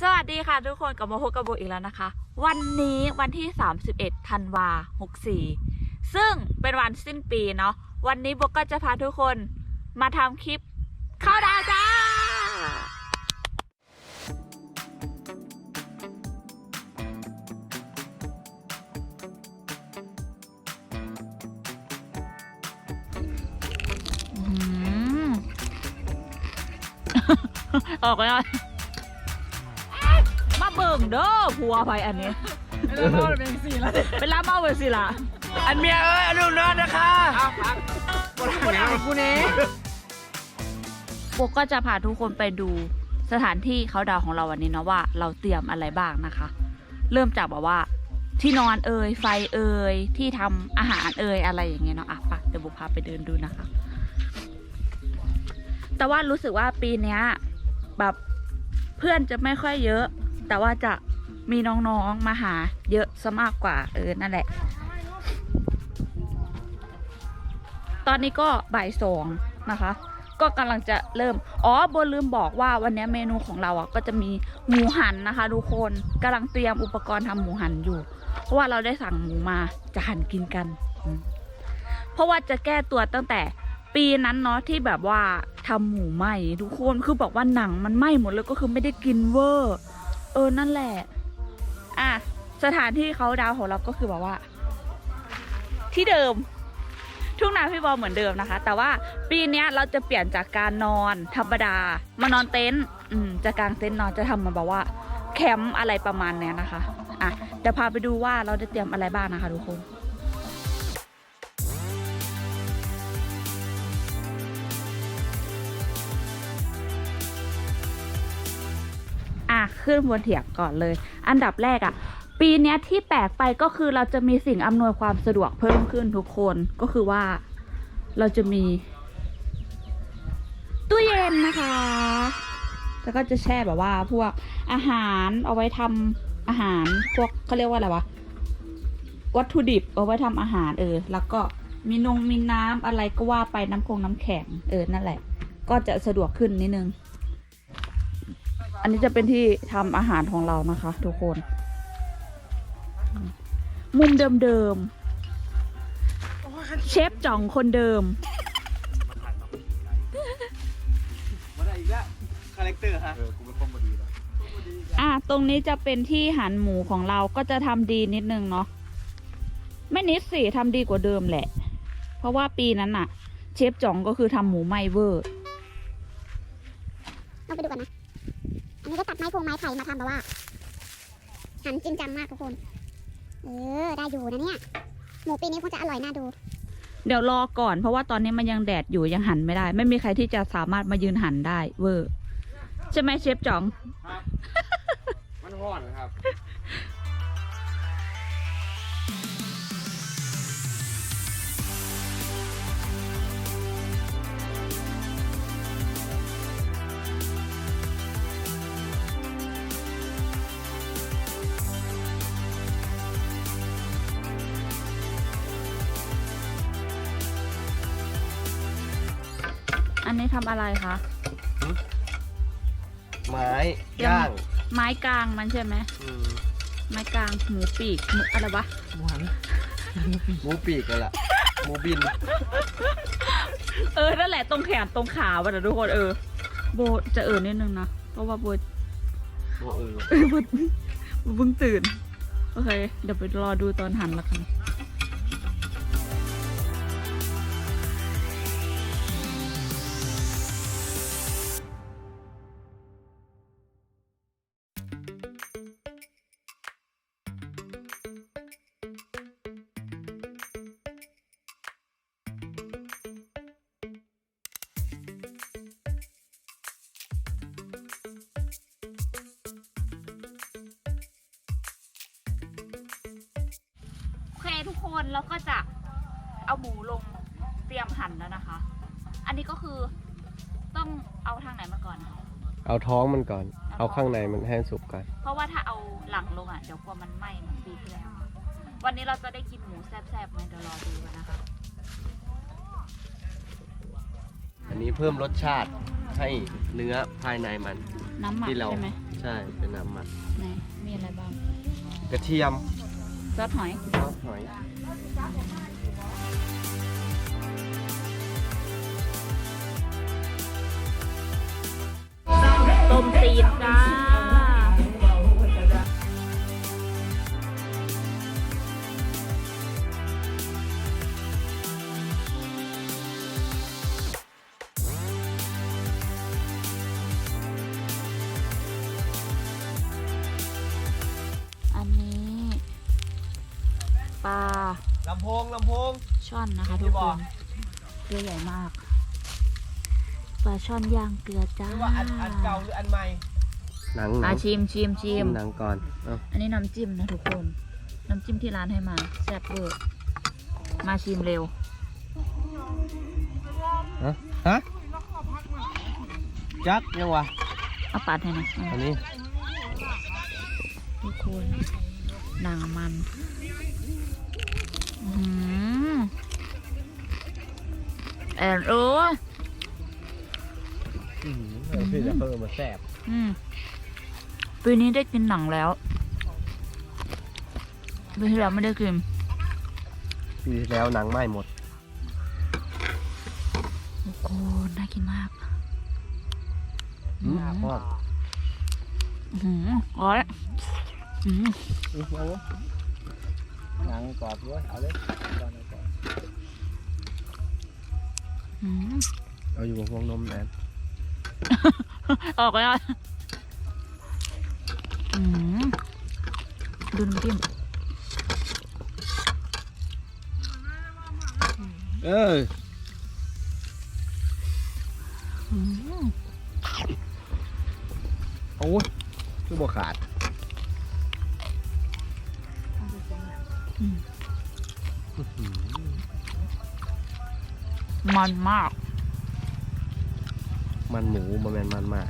สวัสดีค่ะทุกคนกับโมาพบกับโบอีกแล้วนะคะ วันนี้วันที่ 31ธันวา64 ซึ่งเป็นวันสิ้นปีเนาะวันนี้โบก็จะพาทุกคนมาทำคลิปเข้าดาวจ้าออกแล้วมา เบิ่งเด้อผัวไปอันนี้ แล้วเราเป็นสี่แล้วเป็นลาเมาเป็นสิล่ะ อันเมียเอ้ยอนุนอนนะคะอ้าวพักคนเอากูนี้โบก็จะพาทุกคนไปดูสถานที่เขาดาวของเราวันนี้เนาะว่าเราเตรียมอะไรบ้างนะคะ เริ่มจากแบบว่า ที่นอนเอ่ยไฟเอ่ยที่ทำอาหารเอ่ยอะไรอย่างเงี้ยเนาะอะไปะเดี๋ยวโบพาไปเดินดูนะคะ แต่ว่ารู้สึกว่าปีเนี้ยแบบเพื่อนจะไม่ค่อยเยอะ แต่ว่าจะมีน้องๆมาหาเยอะซะมากกว่าเออนั่นแหละ ตอนนี้ก็บ่ายสองนะคะ ก็กำลังจะเริ่ม อ๋อโบลืมบอกว่าวันนี้เมนูของเราอะก็จะมีหมูหันนะคะทุกคนกำลังเตรียมอุปกรณ์ทำหมูหันอยู่ เพราะว่าเราได้สั่งหมูมาจะหั่นกินกัน เพราะว่าจะแก้ตัวตั้งแต่ปีนั้นเนาะที่แบบว่าทำหมูไหม้ทุกคนคือบอกว่าหนังมันไหม้หมดเลยก็คือไม่ได้กินเวอร์ เออ นั่นแหละ อะ สถานที่เขาดาวของเราก็คือแบบว่า ที่เดิม ทุ่งนาพี่บอลเหมือนเดิมนะคะ แต่ว่าปีนี้เราจะเปลี่ยนจากการนอนธรรมดามานอนเต็นท์อืมจะกางเต็นท์นอนจะทำมาแบบว่า แคมป์อะไรประมาณเนี้ยนะคะ อะเดี๋ยวพาไปดูว่าเราจะเตรียมอะไรบ้างนะคะทุกคนะขึ้นบนเถียงก่อนเลย อันดับแรกอะ ปีนี้ที่แปลกไปก็คือเราจะมีสิ่งอำนวยความสะดวกเพิ่มขึ้นทุกคนก็คือว่า เราจะมี ตู้เย็นนะคะ แล้วก็จะแช่แบบว่าพวกอาหารเอาไว้ทำอาหารพวกเขาเรียกว่าอะไรวะวัตถุดิบเอาไว้ทำอาหารเออ แล้วก็มีนงมีน้ำอะไรก็ว่าไปน้ำคงน้ำแข็งเออนั่นแหละ ก็จะสะดวกขึ้นนิดนึง อันนี้จะเป็นที่ทำอาหารของเรานะคะ ทุกคน มุมเดิมๆ เชฟจ่องคนเดิม มาได้อีกแล้วคาแรคเตอร์ฮะเออกูเป็นคนบดีแล้วอะตรงนี้จะเป็นที่หันหมูของเราก็จะทำดีนิดนึงเนาะไม่นิดสิทำดีกว่าเดิมแหละ เพราะว่าปีนั้นน่ะเชฟจ่องก็คือทำหมูไหม้เวอร์เราไปดูกันนะอั นนี้ก็ตัดไม้พงไม้ไผ่มาทำแบบว่าหันจริงจังมากทุกคน เออ ได้อยู่นะเนี่ย หมูปีนี้คงจะอร่อยน่าดู เดี๋ยวรอก่อนเพราะว่าตอนนี้มันยังแดดอยู่ยังหันไม่ได้ ไม่มีใครที่จะสามารถมายืนหันได้ เวอร์ใช่ไหมเชฟจ่อง มันห่อนครับ ทำอะไรคะไม้ย่างไม้กลางมันใช่ไหมอืมไม้กลางหมูปีกหมูอะไรวะหมูปีกกันละหมูบินเออนั่นแหละตรงแขนตรงขาวันนะทุกคนเออ โบจะเออนิดนึงนะเพราะว่าโบโอ้เออ เออโบโบเพิ่งตื่นโอเคเดี๋ยวไปรอดูตอนหันละกัน ทุกคนแล้วก็จะเอาหมูลงเตรียมหั่นแล้วนะคะ อันนี้ก็คือต้องเอาทางไหนมาก่อนคะ เอาท้องมันก่อน เอาข้างในมันให้สุกก่อน เพราะว่าถ้าเอาหลังลงอะเดี๋ยวกลัวมันไหม้เหมือนปีที่แล้ววันนี้เราจะได้กินหมูแซ่บๆไหมเดี๋ยวรอดูกันนะคะ อันนี้เพิ่มรสชาติให้เนื้อภายในมันน้ำหมักที่เราใช่ไหมใช่เป็นน้ำหมักไหนมีอะไรบ้าง กระเทียม ซอสหอย ซอสหอยต้มตีนจ้า ปลาลำโพงลำโพง ช่อนนะคะมีทุกบ่คนเกลือใหญ่มาก ปลาช่อนย่างเกลือจ้าหรือว่าอันอันเก่าหรืออันใหม่ หนังหนัอางชิมชิมชิมหนังก่อนเอ้าอันนี้น้ำจิ้มนะทุกคน น้ำจิ้มที่ร้านให้มาแซ่บเวอร์มาชิมเร็ว ฮะฮะจักยังวะเอาปัดให้หนะอันนี้ทุกคนหนังมันอื้อหือ แอนเอออืมเออพี่จะเพิ่มมาแซ่บอืมปีนี้ได้กินหนังแล้วปีที่แล้วไม่ได้กินปีที่แล้วหนังไหม้หมดโอ้โหน่ากินมากอืมพ่ออื้อหือร้อยอื้อหืออืมเอาหนังกรอบด้วยเอาเลย เอาก่อนอื้อหือเอาอยู่กับพวงนมแอนออกไปอะอืมดูน้ำจิ้มเอออืมโอ้ยคือบ่ขาด มันมาก มันหมูบะแมนมันมาก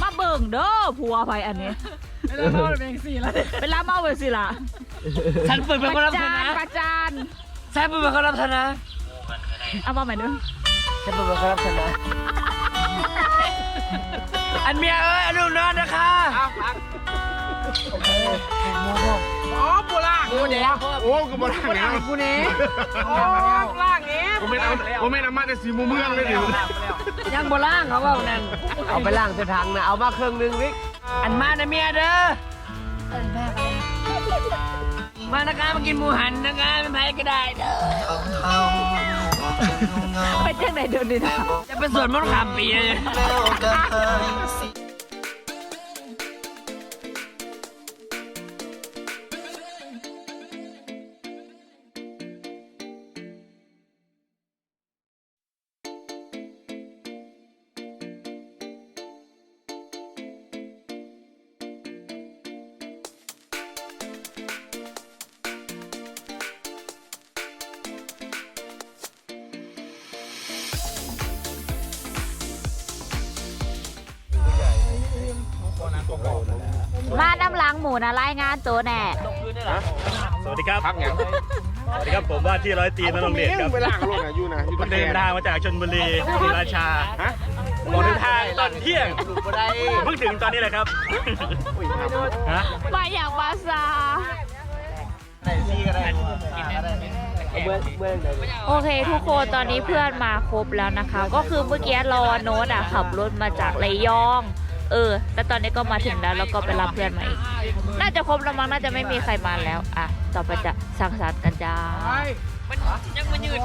มาเบิ่งเด้อผัวไปอันนี้ ไม่ได้พ่อเป็นสี่แล้วเป็นลาเมาไปสิล่ะฉันเปิดเป็นคนรับจาธนนะประจานฉันเปิดเป็นคนรับธนะเอามาใหม่เด้อฉันเปิดเป็นคนรับธนะอันเมียเอ้ยอันนู้นนอนนะคะอ้าวพักอ๋อปูล่างกูเนี่ยโอ้กูบอลล่างเนี่ยกูเนี่ยอ๋อล่างนี้ผมไม่เอาผมไม่เอามาแต่สีมุมเมืองเลยดิยังบ่ล่างเขาว่านั่นเอาไปล่างเส้นทางนะเอามาเครื่องนึงวิก อันมานะเมียเด้อมานะคะมากินหมูหันนะคะเป็นไผก็ได้เด้อไปเจ้าไหนเดินดีนะจะไปสวนมะขามปีเลย มาน้ำหลังหมูนะรายงานตัวแน่ สวัสดีครับ พักยังสวัสดีครับผมว่าที่ร้อยตีนนรงค์เดชครับไปล่างรถนะอยู่นะอยู่ผมตะแคเดินงทางมาจากชนบุรีศรีราชาบอกเดินทางตอนเที่ยงผมเพิ่งถึงตอนนี้เลยครับฮะไปอย่างบาซาโอเคทุกคนตอนนี้เพื่อนมาครบแล้วนะคะ ก็คือเมื่อกี้รอโน้ตอะขับรถมาจากระยอง เออ แล้วตอนนี้ก็มาถึงแล้วแล้วก็ไปรับเพื่อนมาอีก น่าจะครบแล้วมั้งน่าจะไม่มีใครมาแล้ว อะ ต่อไปจะสังสรรค์กันจ้ายังมายืด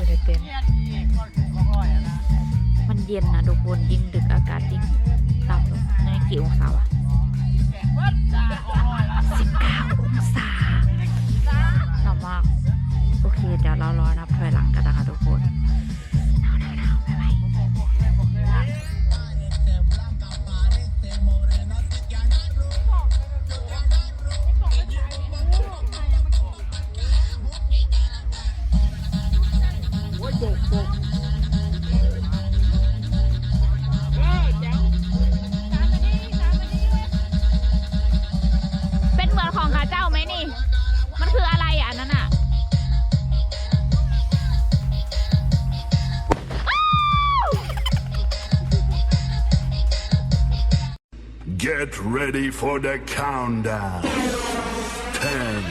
ก็เลยเข้เป็น มันเย็นนะทุกคนยิ่งดึกอากาศยิ่งต่ำลงในกี่องศาวะสิบเก้าองศาหนาวมาก โอเค เดี๋ยวเรารอนับถอยหลังกันนะคะทุกคน for the countdown. 10,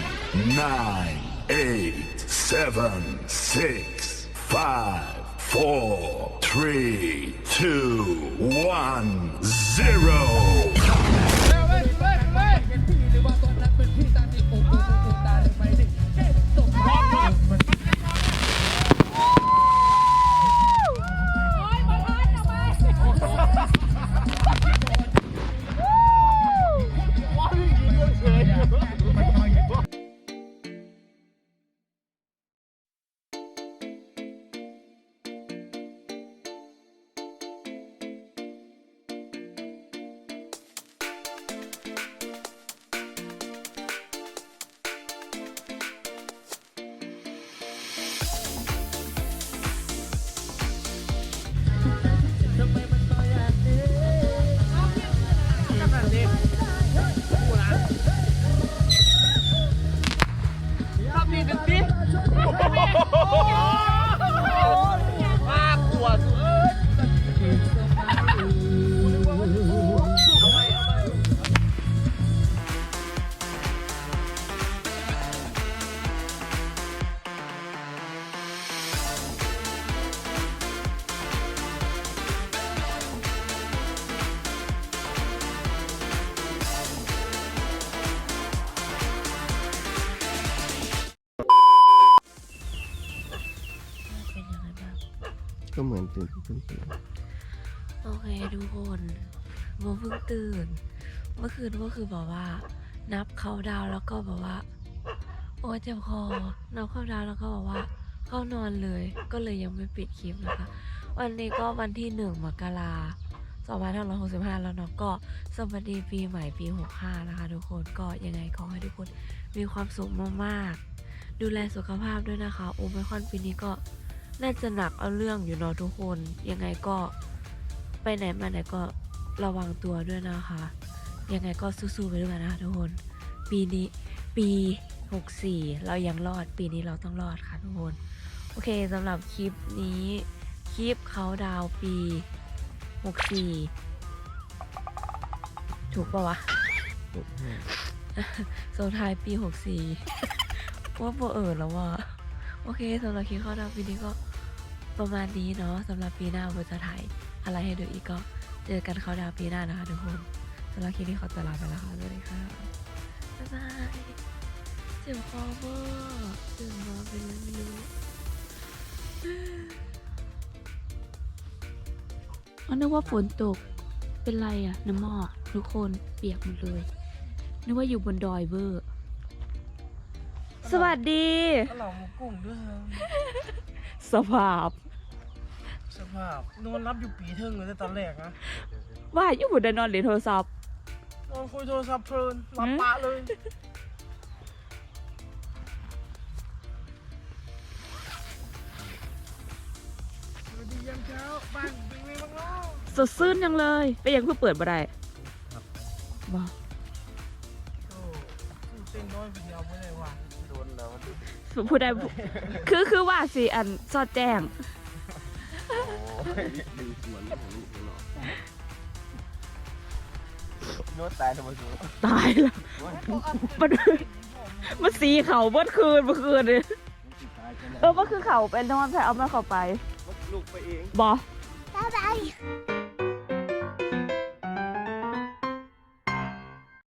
9, 8, 7, 6, 5, 4, 3, 2, 1, 0. ก็เหมือนตื่นตื่นตื่นโอเคทุกคนโมเพิ่งตื่น เมื่อคืนก็คือบอกว่า นับเขาดาวแล้วก็บอกว่า โอ้เจ็บคอนับเขาดาวแล้วก็บอกว่า เข้านอนเลยก็เลยยังไม่ปิดคลิปนะคะ วันนี้ก็วันที่หนึ่งมกราสองพันห้าร้อยหกสิบห้าแล้วเนาะก็สวัสดีปีใหม่ปีหกห้านะคะ ทุกคนก็ยังไงขอให้ทุกคนมีความสุขมากๆ ดูแลสุขภาพด้วยนะคะโอไมคอนปีนี้ก็ น่าจะหนักเอาเรื่องอยู่เนาะทุกคน ยังไงก็ไปไหนมาไหนก็ระวังตัวด้วยนะคะ ยังไงก็สู้ๆไปด้วยกันนะทุกคน ปีนี้ปี 64 เรายังรอดปีนี้เราต้องรอดค่ะทุกคน โอเคสำหรับคลิปนี้คลิปเขาดาวปี 64 ถูกปะวะโซทายปี 64 ว่าโบเออแล้วว่ะโอเคสำหรับคลิปเขาดาวปีนี้ก็ ประมาณนี้เนาะสำหรับปีหน้าโบจะถ่ายอะไรให้ดูอีกก็เจอกันเขาดาวน์ปีหน้านะคะทุกคนสำหรับคลิปนี้ขอตัวลาไปแล้วค่ะสวัสดีค่ะบ๊ายบายเจ็บคอเวอร์ตื่นมาเป็นอะไรไม่รู้อ๋อนึกว่าฝนตกเป็นไรอะน้ำหมอกทุกคนเปียกหมดเลย นึกว่าอยู่บนดอยเวอร์ สวัสดีเหล่าหมูกุ้งด้วย สภาพ สภาพนอนรับอยู่ปีเทิงเลยแต่ตอนแรกนะว่าอยู่บนนอนเรียนโทรศัพท์นอนคุยโทรศัพท์เพลินหลับปะเลยสวัสดียามเช้าบ้านเป็นไงบ้างเนาะสดชื่นยังเลย ไปยังเพื่อเปิดบ่ได้บ่โอ้ตื่นเต้นน้อยไปเดียวไม่ได้ว่ะโดนแล้วมันผู้ใดผู้คือคือว่าสิอันสอดแจ้ง โน้ตตายทำไมสูตายแล้ว มัน มันสีเขาเมื่อคืนเมื่อคืนเลยเออเมื่อคืนเขาเป็นอนแต่เอามาเขาไป ลูกไปเองบอ บ๊ายบาย